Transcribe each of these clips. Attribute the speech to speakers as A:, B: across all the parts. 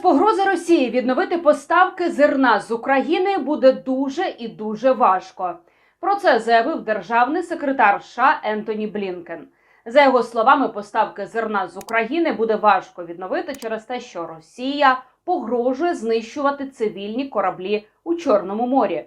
A: погрози Росії відновити поставки зерна з України буде дуже і дуже важко. Про це заявив державний секретар США Ентоні Блінкен. За його словами, поставки зерна з України буде важко відновити через те, що Росія погрожує знищувати цивільні кораблі у Чорному морі.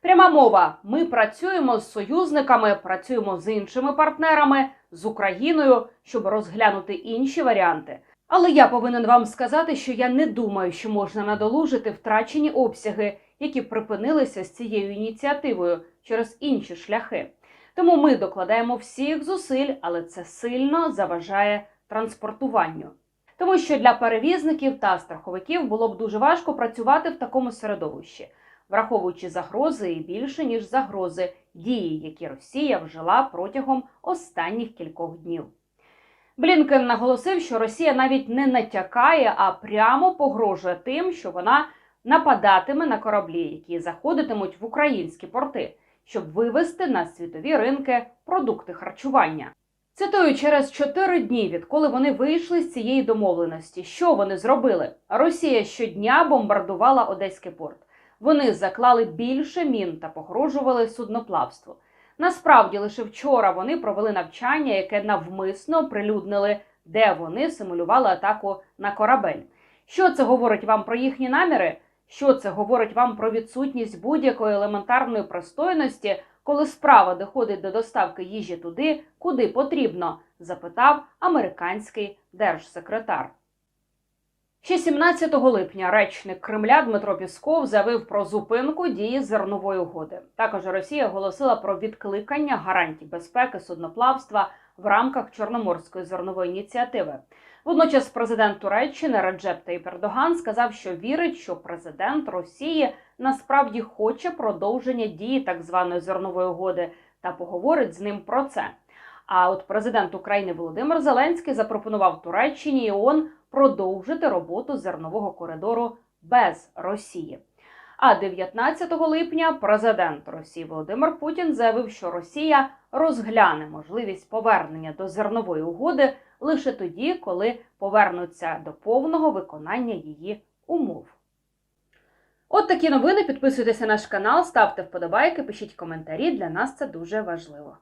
A: Пряма мова: ми працюємо з союзниками, працюємо з іншими партнерами, з Україною, щоб розглянути інші варіанти. Але я повинен вам сказати, що я не думаю, що можна надолужити втрачені обсяги, які припинилися з цією ініціативою через інші шляхи. Тому ми докладаємо всіх зусиль, але це сильно заважає транспортуванню. Тому що для перевізників та страховиків було б дуже важко працювати в такому середовищі, враховуючи загрози і більше ніж загрози дії, які Росія вжила протягом останніх кількох днів. Блінкен наголосив, що Росія навіть не натякає, а прямо погрожує тим, що вона нападатиме на кораблі, які заходитимуть в українські порти, щоб вивести на світові ринки продукти харчування. Цитую, через чотири дні, відколи вони вийшли з цієї домовленості, що вони зробили? Росія щодня бомбардувала Одеський порт. Вони заклали більше мін та погрожували судноплавству. Насправді, лише вчора вони провели навчання, яке навмисно оприлюднили, де вони симулювали атаку на корабель. Що це говорить вам про їхні наміри? Що це говорить вам про відсутність будь-якої елементарної пристойності, коли справа доходить до доставки їжі туди, куди потрібно? запитав американський держсекретар. Ще 17 липня речник Кремля Дмитро Пісков заявив про зупинку дії зернової угоди. Також Росія оголосила про відкликання гарантій безпеки судноплавства в рамках Чорноморської зернової ініціативи. Водночас президент Туреччини Реджеп Таyyip Ердоган сказав, що вірить, що президент Росії насправді хоче продовження дії так званої зернової угоди та поговорить з ним про це. А от президент України Володимир Зеленський запропонував Туреччині і ООН продовжити роботу зернового коридору без Росії. А 19 липня президент Росії Володимир Путін заявив, що Росія розгляне можливість повернення до зернової угоди лише тоді, коли повернуться до повного виконання її умов. От такі новини. Підписуйтеся на наш канал, ставте вподобайки, пишіть коментарі. Для нас це дуже важливо.